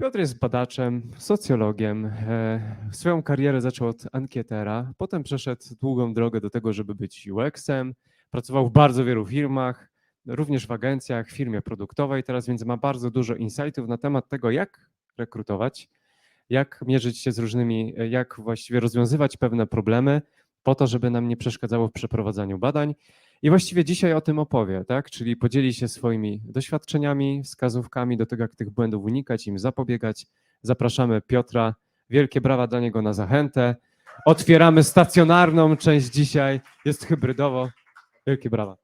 Piotr jest badaczem, socjologiem. E, Swoją karierę zaczął od ankietera, potem przeszedł długą drogę do tego, żeby być UX-em. Pracował w bardzo wielu firmach, również w agencjach, w firmie produktowej teraz, więc ma bardzo dużo insightów na temat tego, jak rekrutować, jak mierzyć się z różnymi, e, jak właściwie rozwiązywać pewne problemy po to, żeby nam nie przeszkadzało w przeprowadzaniu badań. I właściwie dzisiaj o tym opowie, tak? Czyli podzieli się swoimi doświadczeniami, wskazówkami do tego, jak tych błędów unikać, im zapobiegać. Zapraszamy Piotra. Wielkie brawa dla niego na zachętę. Otwieramy stacjonarną część dzisiaj. Jest hybrydowo. Wielkie brawa.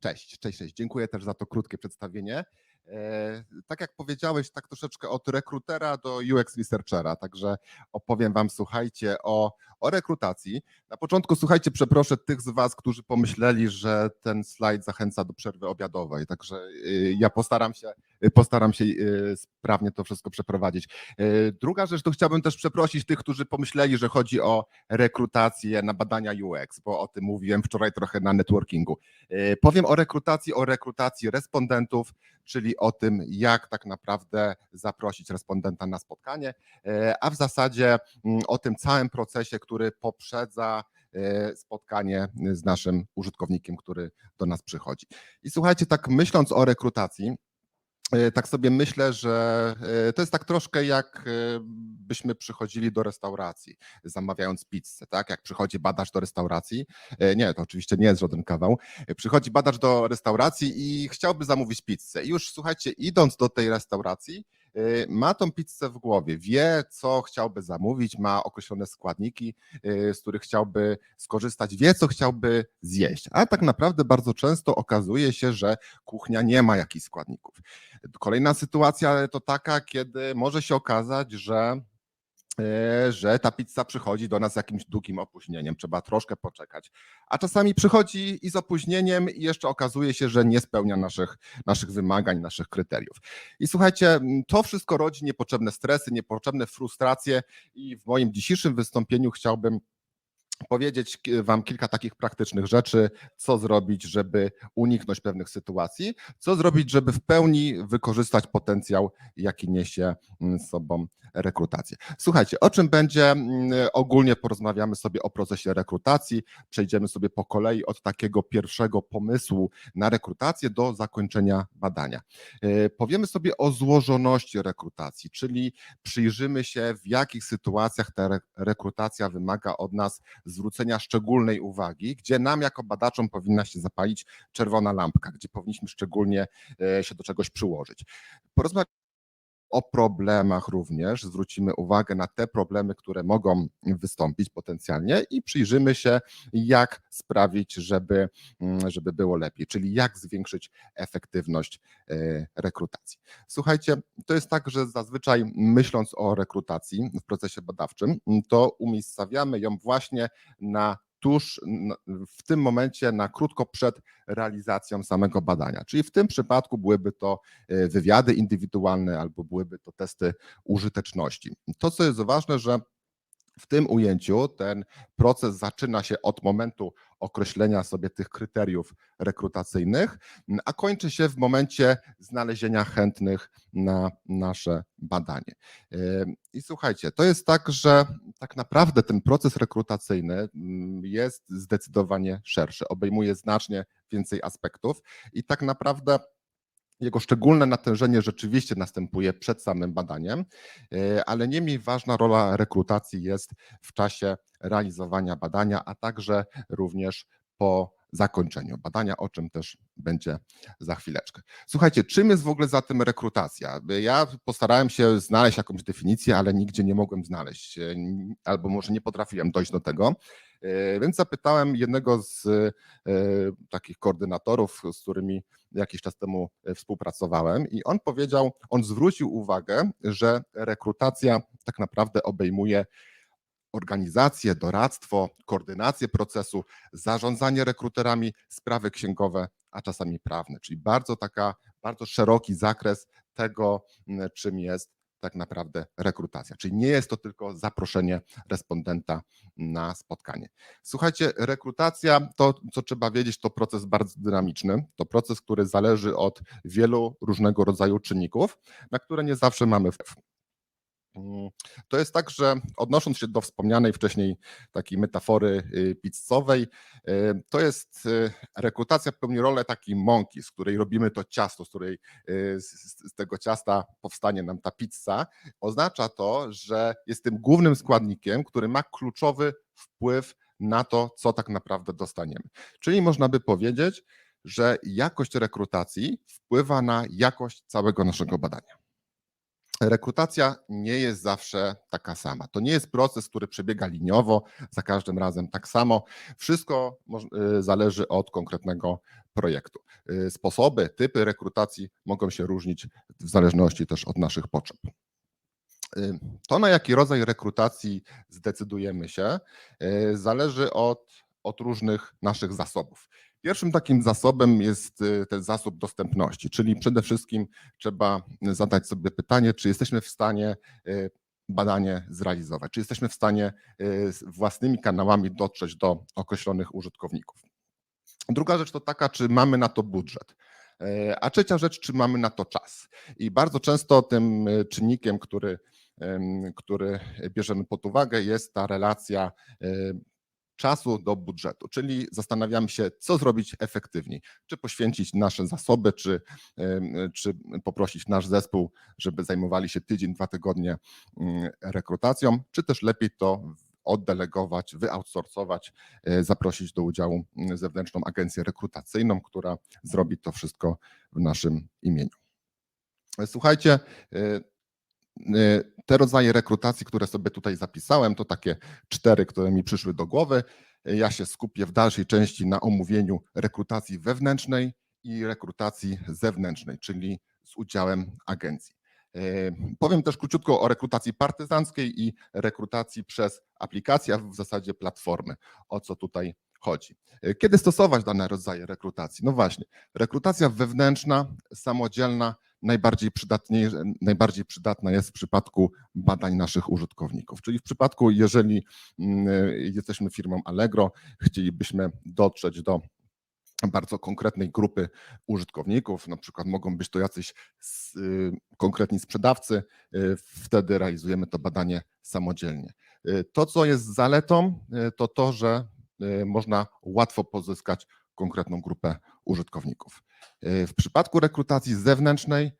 Cześć, cześć, cześć. Dziękuję też za to krótkie przedstawienie. E, Tak jak powiedziałeś, tak troszeczkę od rekrutera do UX researchera, także opowiem Wam, słuchajcie, o, o rekrutacji. Na początku, słuchajcie, przeproszę tych z Was, którzy pomyśleli, że ten slajd zachęca do przerwy obiadowej, także y, ja postaram się, postaram się y, sprawnie to wszystko przeprowadzić. E, Druga rzecz, to chciałbym też przeprosić tych, którzy pomyśleli, że chodzi o rekrutację na badania UX, bo o tym mówiłem wczoraj trochę na networkingu. E, Powiem o rekrutacji, o rekrutacji respondentów, czyli o tym, jak tak naprawdę zaprosić respondenta na spotkanie, e, a w zasadzie mm, o tym całym procesie, który poprzedza e, spotkanie z naszym użytkownikiem, który do nas przychodzi. I słuchajcie, tak myśląc o rekrutacji, e, tak sobie myślę, że e, to jest tak troszkę jak e, byśmy przychodzili do restauracji, zamawiając pizzę, tak? Jak przychodzi badacz do restauracji, e, nie, to oczywiście nie jest żaden kawał, przychodzi badacz do restauracji i chciałby zamówić pizzę. I już słuchajcie, idąc do tej restauracji, ma tą pizzę w głowie, wie, co chciałby zamówić, ma określone składniki, y, z których chciałby skorzystać, wie, co chciałby zjeść. A tak naprawdę bardzo często okazuje się, że kuchnia nie ma jakichś składników. Kolejna sytuacja to taka, kiedy może się okazać, że że ta pizza przychodzi do nas z jakimś długim opóźnieniem, trzeba troszkę poczekać. A czasami przychodzi i z opóźnieniem i jeszcze okazuje się, że nie spełnia naszych, naszych wymagań, naszych kryteriów. I słuchajcie, to wszystko rodzi niepotrzebne stresy, niepotrzebne frustracje i w moim dzisiejszym wystąpieniu chciałbym powiedzieć Wam kilka takich praktycznych rzeczy, co zrobić, żeby uniknąć pewnych sytuacji, co zrobić, żeby w pełni wykorzystać potencjał, jaki niesie mm, z sobą rekrutację. Słuchajcie, o czym będzie? Mm, Ogólnie porozmawiamy sobie o procesie rekrutacji, przejdziemy sobie po kolei od takiego pierwszego pomysłu na rekrutację do zakończenia badania. E, Powiemy sobie o złożoności rekrutacji, czyli przyjrzymy się, w jakich sytuacjach ta re- rekrutacja wymaga od nas zwrócenia szczególnej uwagi, gdzie nam jako badaczom powinna się zapalić czerwona lampka, gdzie powinniśmy szczególnie e, się do czegoś przyłożyć. Porozmawiamy o problemach również, zwrócimy uwagę na te problemy, które mogą wystąpić potencjalnie i przyjrzymy się, jak sprawić, żeby, mm, żeby było lepiej, czyli jak zwiększyć efektywność e, rekrutacji. Słuchajcie, to jest tak, że zazwyczaj myśląc o rekrutacji w procesie badawczym, to umiejscawiamy ją właśnie na tuż w tym momencie na krótko przed realizacją samego badania. Czyli w tym przypadku byłyby to e, wywiady indywidualne albo byłyby to testy użyteczności. To, co jest ważne, że w tym ujęciu ten proces zaczyna się od momentu określenia sobie tych kryteriów rekrutacyjnych, a kończy się w momencie znalezienia chętnych na nasze badanie. I słuchajcie, to jest tak, że tak naprawdę ten proces rekrutacyjny mm, jest zdecydowanie szerszy, obejmuje znacznie więcej aspektów i tak naprawdę jego szczególne natężenie rzeczywiście następuje przed samym badaniem, e, ale nie mniej ważna rola rekrutacji jest w czasie realizowania badania, a także również po zakończeniu badania, o czym też będzie za chwileczkę. Słuchajcie, czym jest w ogóle za tym rekrutacja? Ja postarałem się znaleźć jakąś definicję, ale nigdzie nie mogłem znaleźć, e, albo może nie potrafiłem dojść do tego. E, Więc zapytałem jednego z e, takich koordynatorów, z którymi jakiś czas temu współpracowałem, i on powiedział, on zwrócił uwagę, że rekrutacja tak naprawdę obejmuje organizację, doradztwo, koordynację procesu, zarządzanie rekruterami, sprawy księgowe, a czasami prawne, czyli bardzo taka, bardzo szeroki zakres tego, m, czym jest tak naprawdę rekrutacja. Czyli nie jest to tylko zaproszenie respondenta na spotkanie. Słuchajcie, rekrutacja to, co trzeba wiedzieć, to proces bardzo dynamiczny. To proces, który zależy od wielu różnego rodzaju czynników, na które nie zawsze mamy wpływ. Mm, To jest tak, że odnosząc się do wspomnianej wcześniej takiej metafory y, pizzowej, y, to jest y, rekrutacja pełni rolę takiej mąki, z której robimy to ciasto, z której z tego ciasta powstanie nam ta pizza. Oznacza to, że jest tym głównym składnikiem, który ma kluczowy wpływ na to, co tak naprawdę dostaniemy. Czyli można by powiedzieć, że jakość rekrutacji wpływa na jakość całego naszego badania. Rekrutacja nie jest zawsze taka sama. To nie jest proces, który przebiega liniowo, za każdym razem tak samo. Wszystko y, zależy od konkretnego projektu. Y, Sposoby, typy rekrutacji mogą się różnić w zależności też od naszych potrzeb. Y, To, na jaki rodzaj rekrutacji zdecydujemy się, zależy od, od różnych naszych zasobów. Pierwszym takim zasobem jest y, ten zasób dostępności, czyli przede wszystkim trzeba zadać sobie pytanie, czy jesteśmy w stanie y, badanie zrealizować, czy jesteśmy w stanie y, własnymi kanałami dotrzeć do określonych użytkowników. Druga rzecz to taka, czy mamy na to budżet. A trzecia rzecz, czy mamy na to czas. I bardzo często tym czynnikiem, który, który bierzemy pod uwagę, jest ta relacja czasu do budżetu, czyli zastanawiamy się, co zrobić efektywniej. Czy poświęcić nasze zasoby, czy, czy poprosić nasz zespół, żeby zajmowali się tydzień, dwa tygodnie mm, rekrutacją, czy też lepiej to oddelegować, wyoutsourcować, e, zaprosić do udziału mm, zewnętrzną agencję rekrutacyjną, która zrobi to wszystko w naszym imieniu. E, Słuchajcie, e, te rodzaje rekrutacji, które sobie tutaj zapisałem, to takie cztery, które mi przyszły do głowy. Ja się skupię w dalszej części na omówieniu rekrutacji wewnętrznej i rekrutacji zewnętrznej, czyli z udziałem agencji. E, Powiem też króciutko o rekrutacji partyzanckiej i rekrutacji przez aplikacje, a w zasadzie platformy. O co tutaj chodzi? E, Kiedy stosować dane rodzaje rekrutacji? No właśnie, rekrutacja wewnętrzna, samodzielna, najbardziej, najbardziej przydatna jest w przypadku badań naszych użytkowników. Czyli w przypadku, jeżeli mm, jesteśmy firmą Allegro, chcielibyśmy dotrzeć do bardzo konkretnej grupy użytkowników, na przykład mogą być to jacyś y, konkretni sprzedawcy, y, wtedy realizujemy to badanie samodzielnie. Y, To, co jest zaletą, to to, że można łatwo pozyskać konkretną grupę użytkowników. Y, W przypadku rekrutacji zewnętrznej,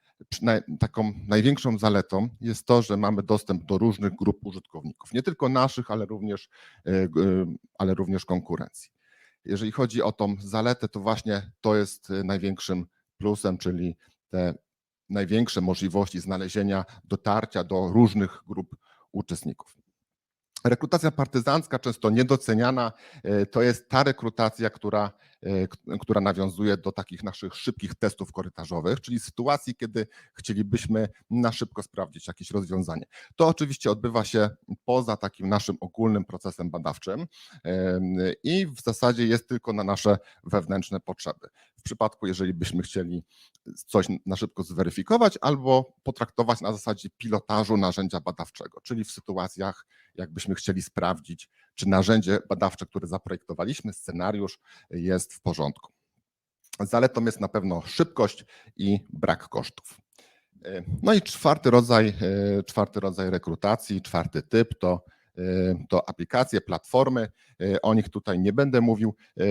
taką największą zaletą jest to, że mamy dostęp do różnych grup użytkowników, nie tylko naszych, ale również, y, y, ale również konkurencji. Jeżeli chodzi o tą zaletę, to właśnie to jest największym plusem, czyli te największe możliwości znalezienia, dotarcia do różnych grup uczestników. Rekrutacja partyzancka, często niedoceniana, e, to jest ta rekrutacja, która, e, która nawiązuje do takich naszych szybkich testów korytarzowych, czyli sytuacji, kiedy chcielibyśmy na szybko sprawdzić jakieś rozwiązanie. To oczywiście odbywa się poza takim naszym ogólnym procesem badawczym i w zasadzie jest tylko na nasze wewnętrzne potrzeby. W przypadku, jeżeli byśmy chcieli coś na szybko zweryfikować albo potraktować na zasadzie pilotażu narzędzia badawczego, czyli w sytuacjach, jakbyśmy chcieli sprawdzić, czy narzędzie badawcze, które zaprojektowaliśmy, scenariusz jest w porządku. Zaletą jest na pewno szybkość i brak kosztów. E, No i czwarty rodzaj, czwarty rodzaj rekrutacji, czwarty typ to, to aplikacje, platformy. E, O nich tutaj nie będę mówił. E,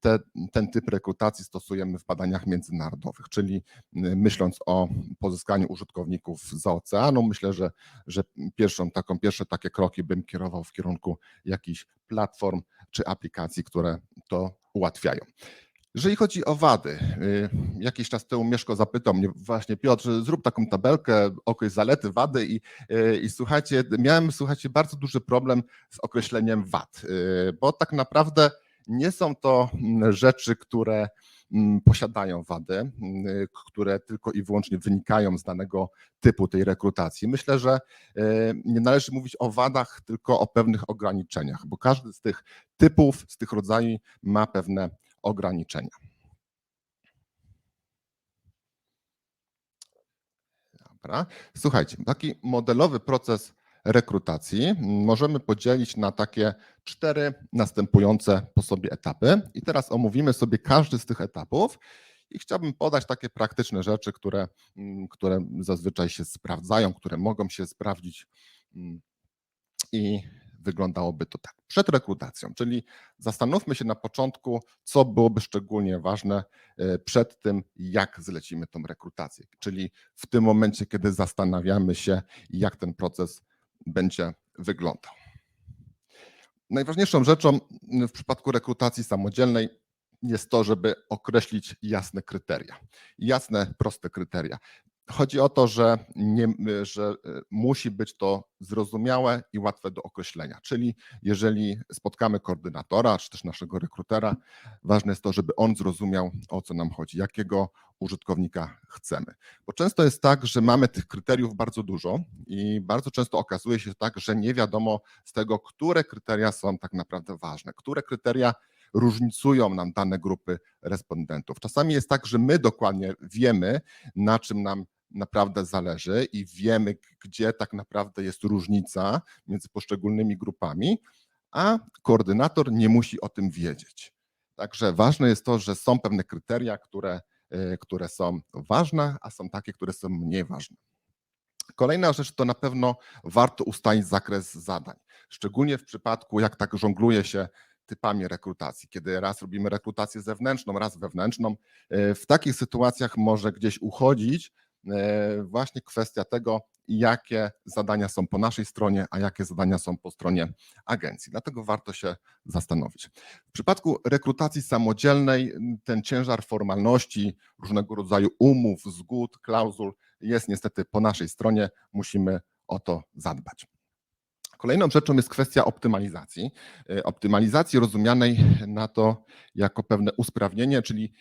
Te, ten typ rekrutacji stosujemy w badaniach międzynarodowych, czyli myśląc o pozyskaniu użytkowników za oceanu, myślę, że, że pierwszą taką, pierwsze takie kroki bym kierował w kierunku jakichś platform czy aplikacji, które to ułatwiają. Jeżeli chodzi o wady, y, jakiś czas temu Mieszko zapytał mnie właśnie, Piotr, zrób taką tabelkę, okres zalety, wady i, y, i słuchajcie, miałem, słuchajcie, bardzo duży problem z określeniem wad, y, bo tak naprawdę nie są to mm, rzeczy, które mm, posiadają wady, które tylko i wyłącznie wynikają z danego typu tej rekrutacji. Myślę, że nie należy mówić o wadach, tylko o pewnych ograniczeniach, bo każdy z tych typów, z tych rodzajów ma pewne ograniczenia. Dobra. Słuchajcie, taki modelowy proces rekrutacji możemy podzielić na takie cztery następujące po sobie etapy. I teraz omówimy sobie każdy z tych etapów I chciałbym podać takie praktyczne rzeczy, które, mm, które zazwyczaj się sprawdzają, które mogą się sprawdzić. mm, I wyglądałoby to tak. Przed rekrutacją, czyli zastanówmy się na początku, co byłoby szczególnie ważne e, przed tym, jak zlecimy tą rekrutację. Czyli w tym momencie, kiedy zastanawiamy się, jak ten proces będzie wyglądał. Najważniejszą rzeczą w przypadku rekrutacji samodzielnej jest to, żeby określić jasne kryteria. Jasne, proste kryteria. Chodzi o to, że, nie, że e, musi być to zrozumiałe i łatwe do określenia. Czyli jeżeli spotkamy koordynatora czy też naszego rekrutera, ważne jest to, żeby on zrozumiał, o co nam chodzi, jakiego użytkownika chcemy. Bo często jest tak, że mamy tych kryteriów bardzo dużo i bardzo często okazuje się tak, że nie wiadomo z tego, które kryteria są tak naprawdę ważne, które kryteria różnicują nam dane grupy respondentów. Czasami jest tak, że my dokładnie wiemy, na czym nam naprawdę zależy i wiemy, gdzie tak naprawdę jest różnica między poszczególnymi grupami, a koordynator nie musi o tym wiedzieć. Także ważne jest to, że są pewne kryteria, które, e, które są ważne, a są takie, które są mniej ważne. Kolejna rzecz to na pewno warto ustalić zakres zadań, szczególnie w przypadku, jak tak żongluje się typami rekrutacji, kiedy raz robimy rekrutację zewnętrzną, raz wewnętrzną. E, W takich sytuacjach może gdzieś uchodzić właśnie kwestia tego, jakie zadania są po naszej stronie, a jakie zadania są po stronie agencji. Dlatego warto się zastanowić. W przypadku rekrutacji samodzielnej ten ciężar formalności, różnego rodzaju umów, zgód, klauzul jest niestety po naszej stronie. Musimy o to zadbać. Kolejną rzeczą jest kwestia optymalizacji. E, Optymalizacji rozumianej na to jako pewne usprawnienie, czyli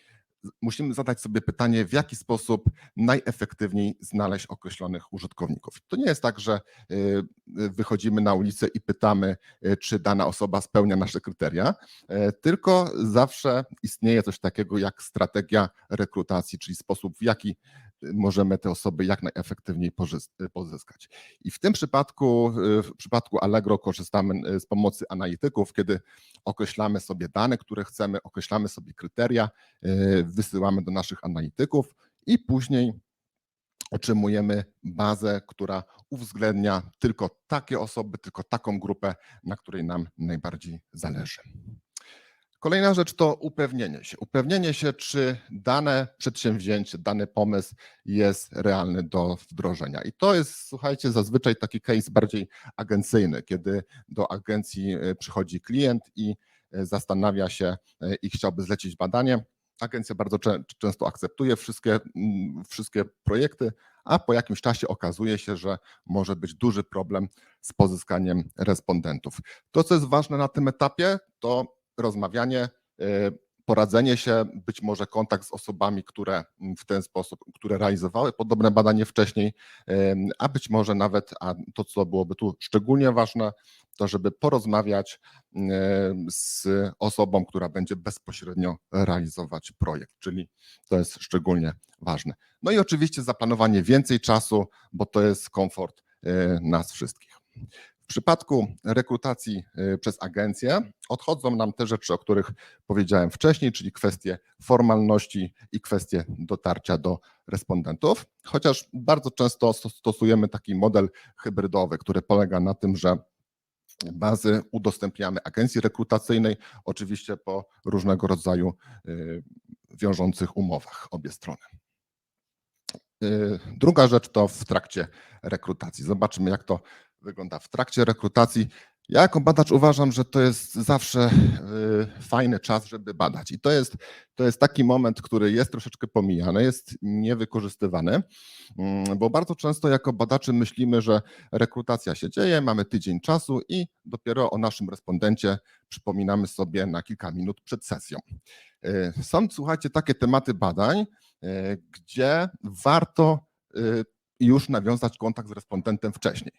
musimy zadać sobie pytanie, w jaki sposób najefektywniej znaleźć określonych użytkowników. To nie jest tak, że y, wychodzimy na ulicę i pytamy, y, czy dana osoba spełnia nasze kryteria, e, tylko zawsze istnieje coś takiego jak strategia rekrutacji, czyli sposób, w jaki możemy te osoby jak najefektywniej y, pozyskać. I w tym przypadku, y, w przypadku Allegro korzystamy y, z pomocy analityków, kiedy określamy sobie dane, które chcemy, określamy sobie kryteria, wysyłamy do naszych analityków i później otrzymujemy bazę, która uwzględnia tylko takie osoby, tylko taką grupę, na której nam najbardziej zależy. Kolejna rzecz to upewnienie się. Upewnienie się, czy dane przedsięwzięcie, dany pomysł jest realny do wdrożenia. I to jest, słuchajcie, zazwyczaj taki case bardziej agencyjny, kiedy do agencji e, przychodzi klient i e, zastanawia się e, i chciałby zlecić badanie. Agencja bardzo czę- często akceptuje wszystkie, wszystkie projekty, a po jakimś czasie okazuje się, że może być duży problem z pozyskaniem respondentów. To, co jest ważne na tym etapie, to rozmawianie, y, poradzenie się, być może kontakt z osobami, które w ten sposób, które realizowały podobne badanie wcześniej, ym, a być może nawet, a to co byłoby tu szczególnie ważne, to żeby porozmawiać y, z osobą, która będzie bezpośrednio realizować projekt, czyli to jest szczególnie ważne. No i oczywiście zaplanowanie więcej czasu, bo to jest komfort y, nas wszystkich. W przypadku rekrutacji y, przez agencję odchodzą nam te rzeczy, o których powiedziałem wcześniej, czyli kwestie formalności i kwestie dotarcia do respondentów, chociaż bardzo często stos- stosujemy taki model hybrydowy, który polega na tym, że bazy udostępniamy agencji rekrutacyjnej, oczywiście po różnego rodzaju y, wiążących umowach obie strony. Y, Druga rzecz to w trakcie rekrutacji. Zobaczymy, jak to wygląda w trakcie rekrutacji. Ja jako badacz uważam, że to jest zawsze y, fajny czas, żeby badać. I to jest, to jest taki moment, który jest troszeczkę pomijany, jest niewykorzystywany, mm, bo bardzo często jako badacze myślimy, że rekrutacja się dzieje, mamy tydzień czasu i dopiero o naszym respondencie przypominamy sobie na kilka minut przed sesją. Y, Są, słuchajcie, takie tematy badań, y, gdzie warto już nawiązać kontakt z respondentem wcześniej.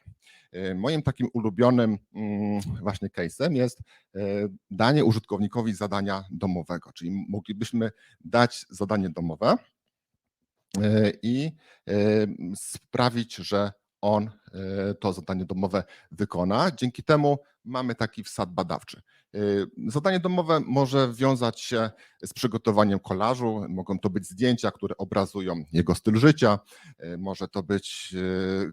Y, Moim takim ulubionym mm, właśnie case'em jest y, danie użytkownikowi zadania domowego, czyli moglibyśmy dać zadanie domowe y, i sprawić, że on e, to zadanie domowe wykona. Dzięki temu mamy taki wsad badawczy. E, Zadanie domowe może wiązać się z przygotowaniem kolażu. Mogą to być zdjęcia, które obrazują jego styl życia. E, Może to być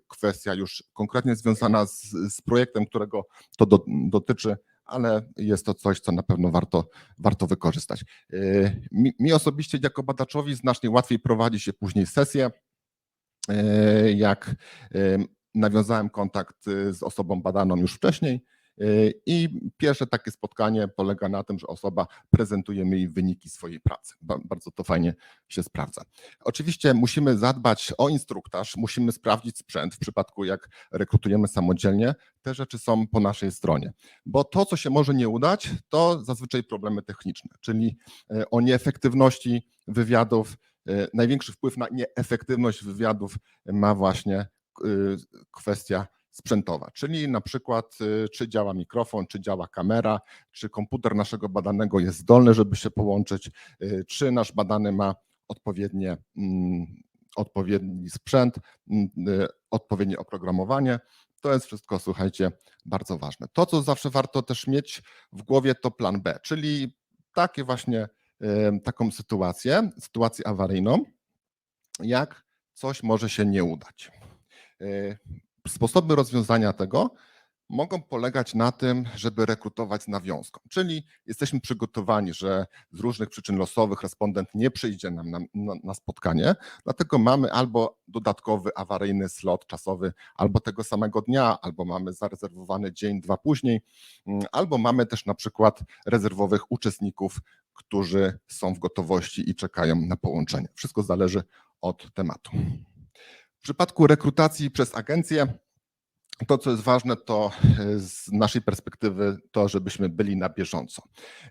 kwestia już konkretnie związana z, z projektem, którego to do, dotyczy, ale jest to coś, co na pewno warto, warto wykorzystać. Mi, mi osobiście jako badaczowi znacznie łatwiej prowadzi się później sesję, e, jak e, nawiązałem kontakt e, z osobą badaną już wcześniej e, i pierwsze takie spotkanie polega na tym, że osoba prezentuje mi wyniki swojej pracy. Ba- Bardzo to fajnie się sprawdza. Oczywiście musimy zadbać o instruktaż, musimy sprawdzić sprzęt w przypadku jak rekrutujemy samodzielnie, te rzeczy są po naszej stronie, bo to, co się może nie udać, to zazwyczaj problemy techniczne, czyli o nieefektywności wywiadów. E, Największy wpływ na nieefektywność wywiadów ma właśnie e, kwestia sprzętowa, czyli na przykład e, czy działa mikrofon, czy działa kamera, czy komputer naszego badanego jest zdolny, żeby się połączyć, e, czy nasz badany ma odpowiednie, mm, odpowiedni sprzęt, mm, odpowiednie oprogramowanie. To jest wszystko, słuchajcie, bardzo ważne. To, co zawsze warto też mieć w głowie, to plan B, czyli takie właśnie taką sytuację, sytuację awaryjną, jak coś może się nie udać. E, Sposoby rozwiązania tego mogą polegać na tym, żeby rekrutować z nawiązką, czyli jesteśmy przygotowani, że z różnych przyczyn losowych respondent nie przyjdzie nam na, na, na spotkanie, dlatego mamy albo dodatkowy awaryjny slot czasowy, albo tego samego dnia, albo mamy zarezerwowany dzień, dwa później, mm, albo mamy też na przykład rezerwowych uczestników, którzy są w gotowości i czekają na połączenie. Wszystko zależy od tematu. W przypadku rekrutacji przez agencję, to, co jest ważne, to e, z naszej perspektywy to, żebyśmy byli na bieżąco.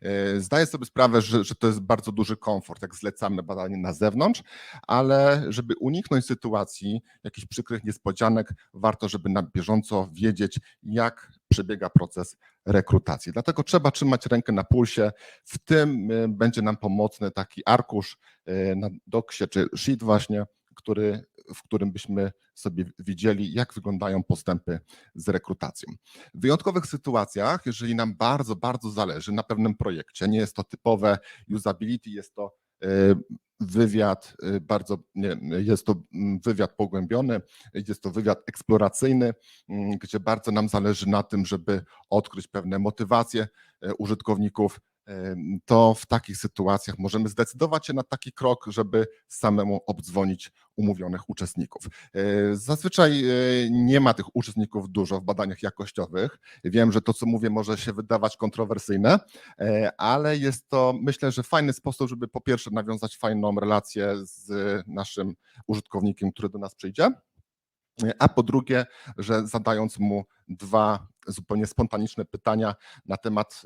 E, Zdaję sobie sprawę, że, że to jest bardzo duży komfort, jak zlecamy badanie na zewnątrz, ale żeby uniknąć sytuacji jakichś przykrych niespodzianek, warto, żeby na bieżąco wiedzieć, jak przebiega proces rekrutacji. Dlatego trzeba trzymać rękę na pulsie. W tym e, będzie nam pomocny taki arkusz na doksie czy sheet właśnie, który, w którym byśmy sobie widzieli, jak wyglądają postępy z rekrutacją. W wyjątkowych sytuacjach, jeżeli nam bardzo, bardzo zależy na pewnym projekcie, nie jest to typowe usability, jest to e, wywiad e, bardzo, nie, jest to mm, wywiad pogłębiony, jest to wywiad eksploracyjny, mm, gdzie bardzo nam zależy na tym, żeby odkryć pewne motywacje e, użytkowników, to w takich sytuacjach możemy zdecydować się na taki krok, żeby samemu obdzwonić umówionych uczestników. E, Zazwyczaj e, nie ma tych uczestników dużo w badaniach jakościowych. Wiem, że to, co mówię, może się wydawać kontrowersyjne, e, ale jest to, myślę, że fajny sposób, żeby po pierwsze nawiązać fajną relację z naszym użytkownikiem, który do nas przyjdzie, a po drugie, że zadając mu dwa zupełnie spontaniczne pytania na temat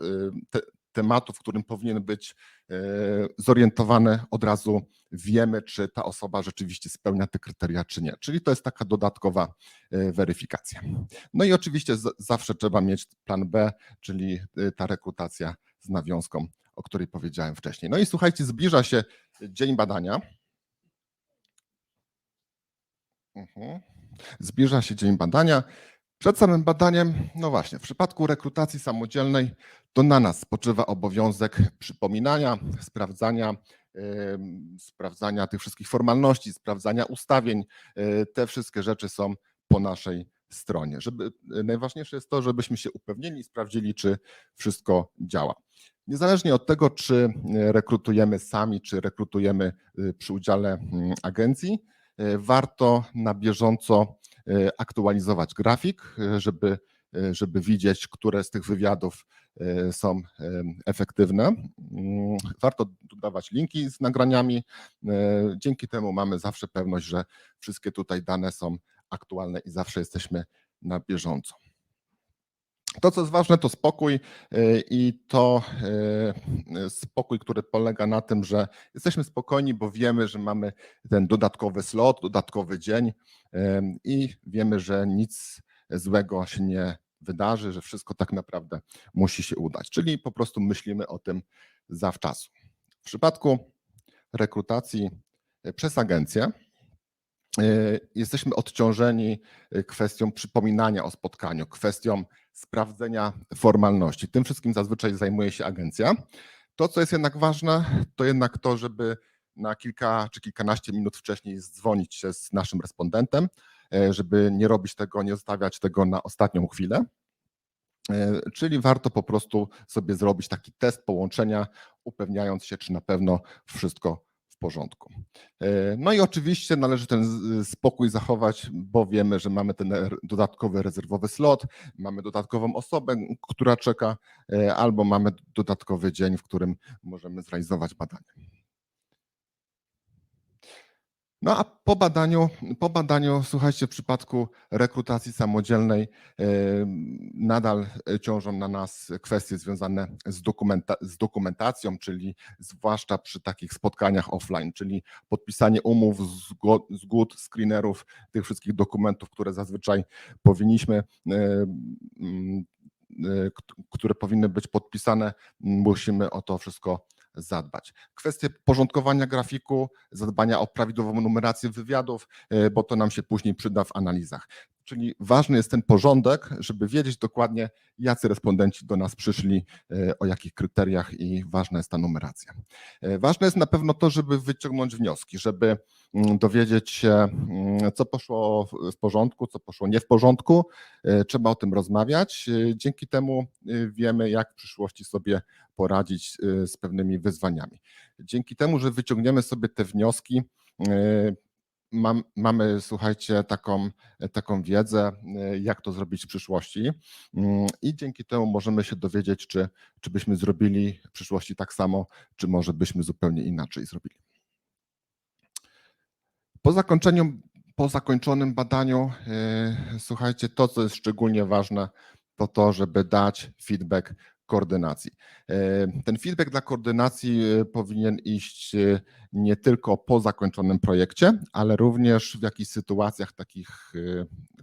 te, tematu, w którym powinien być y, zorientowany, od razu wiemy, czy ta osoba rzeczywiście spełnia te kryteria, czy nie. Czyli to jest taka dodatkowa y, weryfikacja. No i oczywiście zawsze trzeba mieć plan B, czyli y, ta rekrutacja z nawiązką, o której powiedziałem wcześniej. No i słuchajcie, zbliża się dzień badania. Mhm. Zbliża się dzień badania. Przed samym badaniem, no właśnie, w przypadku rekrutacji samodzielnej, to na nas spoczywa obowiązek przypominania, sprawdzania, em, sprawdzania tych wszystkich formalności, sprawdzania ustawień. E, Te wszystkie rzeczy są po naszej stronie. Żeby, e, najważniejsze jest to, żebyśmy się upewnili i sprawdzili, czy wszystko działa. Niezależnie od tego, czy e, rekrutujemy sami, czy rekrutujemy e, przy udziale mm, agencji, warto na bieżąco aktualizować grafik, e, żeby, e, żeby widzieć, które z tych wywiadów e, są e, efektywne. Mm, Warto dodawać linki z nagraniami. E, Dzięki temu mamy zawsze pewność, że wszystkie tutaj dane są aktualne i zawsze jesteśmy na bieżąco. To, co jest ważne, to spokój e, i to e, spokój, który polega na tym, że jesteśmy spokojni, bo wiemy, że mamy ten dodatkowy slot, dodatkowy dzień i wiemy, że nic złego się nie wydarzy, że wszystko tak naprawdę musi się udać. Czyli po prostu myślimy o tym zawczasu. W przypadku rekrutacji przez agencję, y, jesteśmy odciążeni y, kwestią przypominania o spotkaniu, kwestią sprawdzenia formalności. Tym wszystkim zazwyczaj zajmuje się agencja. To, co jest jednak ważne, to jednak to, żeby na kilka czy kilkanaście minut wcześniej dzwonić się z naszym respondentem, e, żeby nie robić tego, nie zostawiać tego na ostatnią chwilę. E, Czyli warto po prostu sobie zrobić taki test połączenia, upewniając się, czy na pewno wszystko porządku. E, No i oczywiście należy ten spokój zachować, bo wiemy, że mamy ten dodatkowy rezerwowy slot, mamy dodatkową osobę, która czeka, e, albo mamy dodatkowy dzień, w którym możemy zrealizować badanie. No a po badaniu, po badaniu, słuchajcie, w przypadku rekrutacji samodzielnej e, nadal ciążą na nas kwestie związane z, dokumenta- z dokumentacją, czyli zwłaszcza przy takich spotkaniach offline, czyli podpisanie umów, zgód, screenerów, tych wszystkich dokumentów, które zazwyczaj powinniśmy, e, mm, e, kt- które powinny być podpisane, musimy o to wszystko zadbać. Kwestie porządkowania grafiku, zadbania o prawidłową numerację wywiadów, e, bo to nam się później przyda w analizach. Czyli ważny jest ten porządek, żeby wiedzieć dokładnie, jacy respondenci do nas przyszli, e, o jakich kryteriach i ważna jest ta numeracja. E, Ważne jest na pewno to, żeby wyciągnąć wnioski, żeby mm, dowiedzieć się, mm, co poszło w- porządku, co poszło nie w porządku. E, Trzeba o tym rozmawiać. Dzięki temu wiemy, jak w przyszłości sobie poradzić z pewnymi wyzwaniami. Dzięki temu, że wyciągniemy sobie te wnioski, mam, mamy, słuchajcie, taką, taką wiedzę, e, jak to zrobić w przyszłości Mm, i dzięki temu możemy się dowiedzieć, czy, czy byśmy zrobili w przyszłości tak samo, czy może byśmy zupełnie inaczej zrobili. Po zakończeniu, po zakończonym badaniu, e, słuchajcie, to, co jest szczególnie ważne, to to, żeby dać feedback koordynacji. E, Ten feedback dla koordynacji e, powinien iść e, nie tylko po zakończonym projekcie, ale również w jakichś sytuacjach takich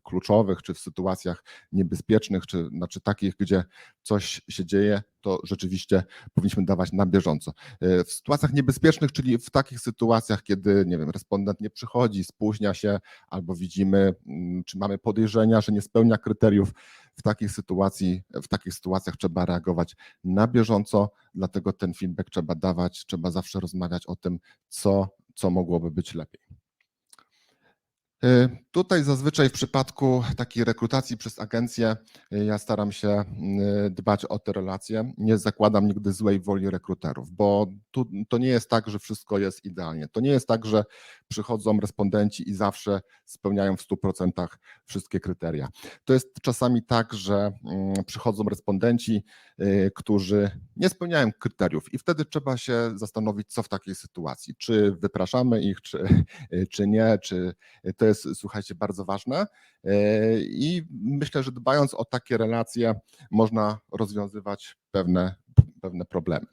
kluczowych, czy w sytuacjach niebezpiecznych, czy znaczy takich, gdzie coś się dzieje, to rzeczywiście powinniśmy dawać na bieżąco. W sytuacjach niebezpiecznych, czyli w takich sytuacjach, kiedy, nie wiem, respondent nie przychodzi, spóźnia się, albo widzimy, mm, czy mamy podejrzenia, że nie spełnia kryteriów, w takich sytuacji, w takich sytuacjach trzeba reagować na bieżąco, dlatego ten feedback trzeba dawać, trzeba zawsze rozmawiać o tym, co, co mogłoby być lepiej. Y, Tutaj zazwyczaj w przypadku takiej rekrutacji przez agencję y, ja staram się y, dbać o te relacje. Nie zakładam nigdy złej woli rekruterów, bo tu, to nie jest tak, że wszystko jest idealnie. To nie jest tak, że przychodzą respondenci i zawsze spełniają w 100% wszystkie kryteria. To jest czasami tak, że mm, przychodzą respondenci, którzy nie spełniają kryteriów i wtedy trzeba się zastanowić, co w takiej sytuacji. Czy wypraszamy ich, czy, czy nie, czy to jest, słuchajcie, bardzo ważne. E, I myślę, że dbając o takie relacje, można rozwiązywać pewne, pewne problemy.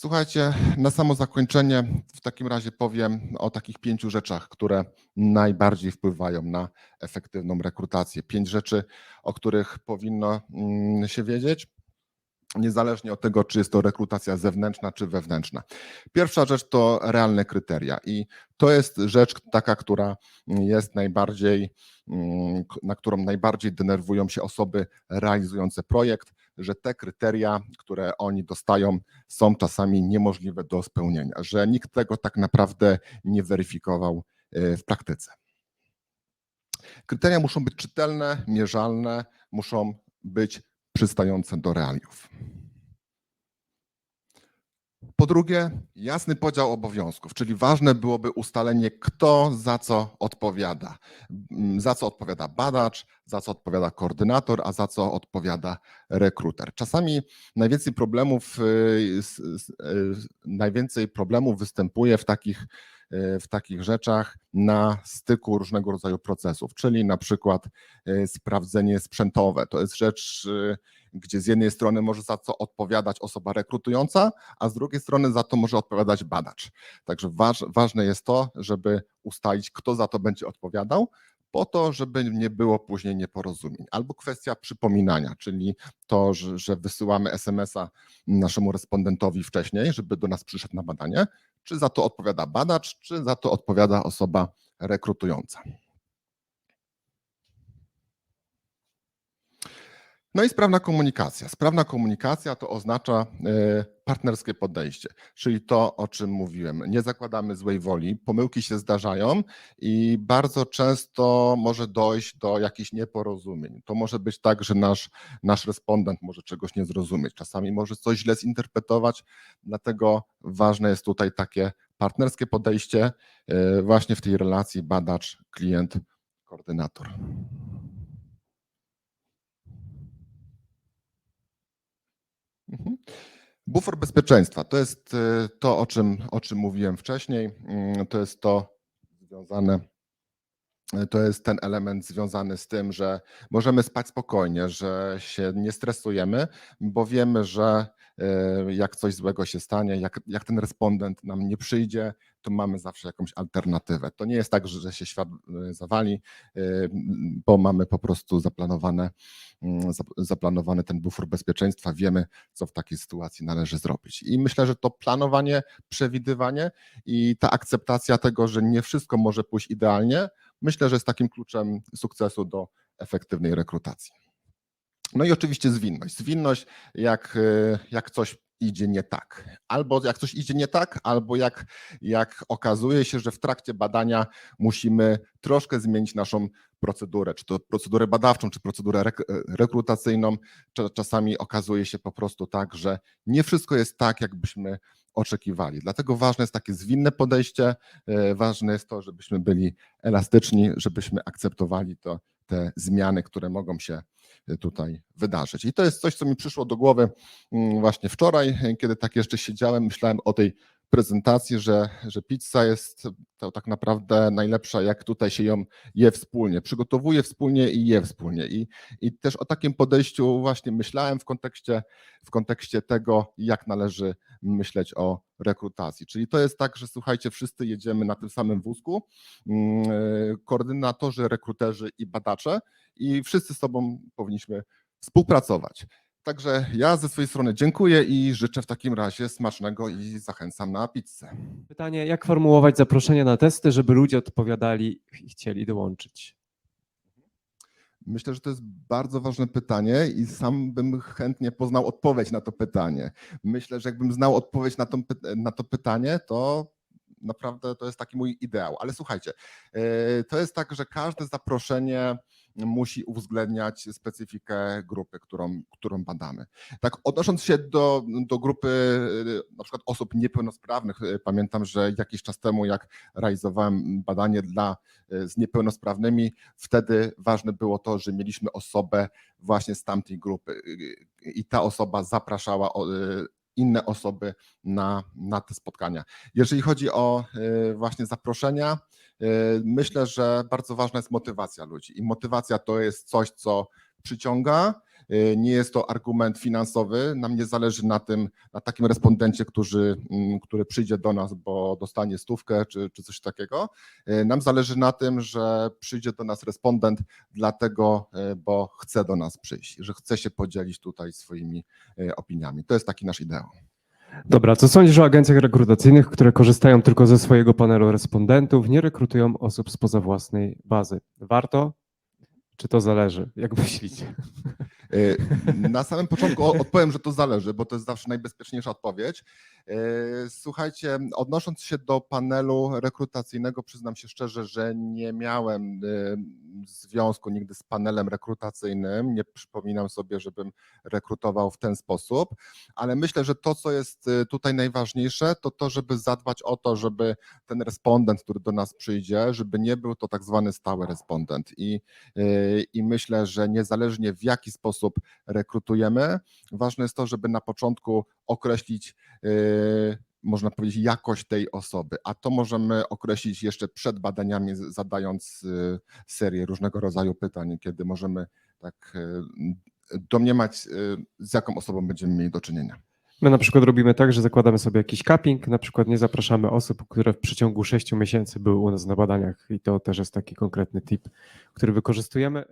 Słuchajcie, na samo zakończenie w takim razie powiem o takich pięciu rzeczach, które najbardziej wpływają na efektywną rekrutację. Pięć rzeczy, o których powinno mm, się wiedzieć, niezależnie od tego, czy jest to rekrutacja zewnętrzna, czy wewnętrzna. Pierwsza rzecz to realne kryteria i to jest rzecz taka, która jest najbardziej, mm, na którą najbardziej denerwują się osoby realizujące projekt, że te kryteria, które oni dostają, są czasami niemożliwe do spełnienia, że nikt tego tak naprawdę nie weryfikował e, w praktyce. Kryteria muszą być czytelne, mierzalne, muszą być przystające do realiów. Po drugie, jasny podział obowiązków, czyli ważne byłoby ustalenie, kto za co odpowiada. Mm, Za co odpowiada badacz, za co odpowiada koordynator, a za co odpowiada rekruter. Czasami najwięcej problemów, y, y, najwięcej problemów występuje w takich, w takich rzeczach na styku różnego rodzaju procesów, czyli na przykład y, sprawdzenie sprzętowe. To jest rzecz, y, gdzie z jednej strony może za co odpowiadać osoba rekrutująca, a z drugiej strony za to może odpowiadać badacz. Także waż, ważne jest to, żeby ustalić, kto za to będzie odpowiadał, po to, żeby nie było później nieporozumień. Albo kwestia przypominania, czyli to, że, że wysyłamy SMS-a naszemu respondentowi wcześniej, żeby do nas przyszedł na badanie, czy za to odpowiada badacz, czy za to odpowiada osoba rekrutująca. No i sprawna komunikacja. Sprawna komunikacja to oznacza e, partnerskie podejście, czyli to, o czym mówiłem. Nie zakładamy złej woli, pomyłki się zdarzają i bardzo często może dojść do jakichś nieporozumień. To może być tak, że nasz, nasz respondent może czegoś nie zrozumieć, czasami może coś źle zinterpretować, dlatego ważne jest tutaj takie partnerskie podejście e, właśnie w tej relacji badacz, klient, koordynator. Mhm. Bufor bezpieczeństwa to jest y, to, o czym, o czym mówiłem wcześniej. Mm, To jest to związane. y, To jest ten element związany z tym, że możemy spać spokojnie, że się nie stresujemy, bo wiemy, że jak coś złego się stanie, jak, jak ten respondent nam nie przyjdzie, to mamy zawsze jakąś alternatywę. To nie jest tak, że się świat y, zawali, y, bo mamy po prostu zaplanowane, mm, zap- zaplanowany ten bufor bezpieczeństwa, wiemy, co w takiej sytuacji należy zrobić. I myślę, że to planowanie, przewidywanie i ta akceptacja tego, że nie wszystko może pójść idealnie, myślę, że jest takim kluczem sukcesu do efektywnej rekrutacji. No i oczywiście zwinność. Zwinność, jak, y, jak coś idzie nie tak. Albo jak coś idzie nie tak, albo jak, jak okazuje się, że w trakcie badania musimy troszkę zmienić naszą procedurę, czy to procedurę badawczą, czy procedurę rek- rekrutacyjną. Cza- Czasami okazuje się po prostu tak, że nie wszystko jest tak, jakbyśmy oczekiwali. Dlatego ważne jest takie zwinne podejście, e, ważne jest to, żebyśmy byli elastyczni, żebyśmy akceptowali to, te zmiany, które mogą się e, tutaj wydarzyć. I to jest coś, co mi przyszło do głowy mm, właśnie wczoraj, e, kiedy tak jeszcze siedziałem, myślałem o tej prezentacji, że, że pizza jest to tak naprawdę najlepsza, jak tutaj się ją je wspólnie, przygotowuje wspólnie i je wspólnie. I, i też o takim podejściu właśnie myślałem w kontekście, w kontekście tego, jak należy myśleć o rekrutacji. Czyli to jest tak, że słuchajcie, wszyscy jedziemy na tym samym wózku, mm, koordynatorzy, rekruterzy i badacze i wszyscy z sobą powinniśmy współpracować. Także ja ze swojej strony dziękuję i życzę w takim razie smacznego i zachęcam na pizzę. Pytanie, jak formułować zaproszenia na testy, żeby ludzie odpowiadali i chcieli dołączyć? Myślę, że to jest bardzo ważne pytanie i sam bym chętnie poznał odpowiedź na to pytanie. Myślę, że jakbym znał odpowiedź na to, na to pytanie, to naprawdę to jest taki mój ideał. Ale słuchajcie, yy, to jest tak, że każde zaproszenie musi uwzględniać specyfikę grupy, którą, którą badamy. Tak, odnosząc się do, do grupy yy, na przykład osób niepełnosprawnych, yy, pamiętam, że jakiś czas temu, jak realizowałem badanie dla yy, z niepełnosprawnymi, wtedy ważne było to, że mieliśmy osobę właśnie z tamtej grupy i ta osoba zapraszała inne osoby na, na te spotkania. Jeżeli chodzi o y, właśnie zaproszenia, y, myślę, że bardzo ważna jest motywacja ludzi i motywacja to jest coś, co przyciąga. y, Nie jest to argument finansowy. Nam nie zależy na tym, na takim respondencie, który, mm, który przyjdzie do nas, bo dostanie stówkę czy, czy coś takiego. Y, Nam zależy na tym, że przyjdzie do nas respondent, dlatego, bo chce do nas przyjść, że chce się podzielić tutaj swoimi opiniami. To jest taki nasz ideał. Dobra, co sądzisz o agencjach rekrutacyjnych, które korzystają tylko ze swojego panelu respondentów, nie rekrutują osób spoza własnej bazy? Warto? Czy to zależy? Jak myślicie? Y, Na samym początku odpowiem, że to zależy, bo to jest zawsze najbezpieczniejsza odpowiedź. Y, Słuchajcie, odnosząc się do panelu rekrutacyjnego, przyznam się szczerze, że nie miałem y, związku nigdy z panelem rekrutacyjnym. Nie przypominam sobie, żebym rekrutował w ten sposób, ale myślę, że to, co jest y, tutaj najważniejsze, to to, żeby zadbać o to, żeby ten respondent, który do nas przyjdzie, żeby nie był to tak zwany stały respondent. I Yy, i myślę, że niezależnie w jaki sposób rekrutujemy, ważne jest to, żeby na początku określić, yy, można powiedzieć, jakość tej osoby, a to możemy określić jeszcze przed badaniami, zadając yy, serię różnego rodzaju pytań, kiedy możemy tak yy, domniemać, z jaką osobą będziemy mieli do czynienia. My na przykład robimy tak, że zakładamy sobie jakiś capping, na przykład nie zapraszamy osób, które w przeciągu 6 miesięcy były u nas na badaniach i to też jest taki konkretny tip, który wykorzystujemy.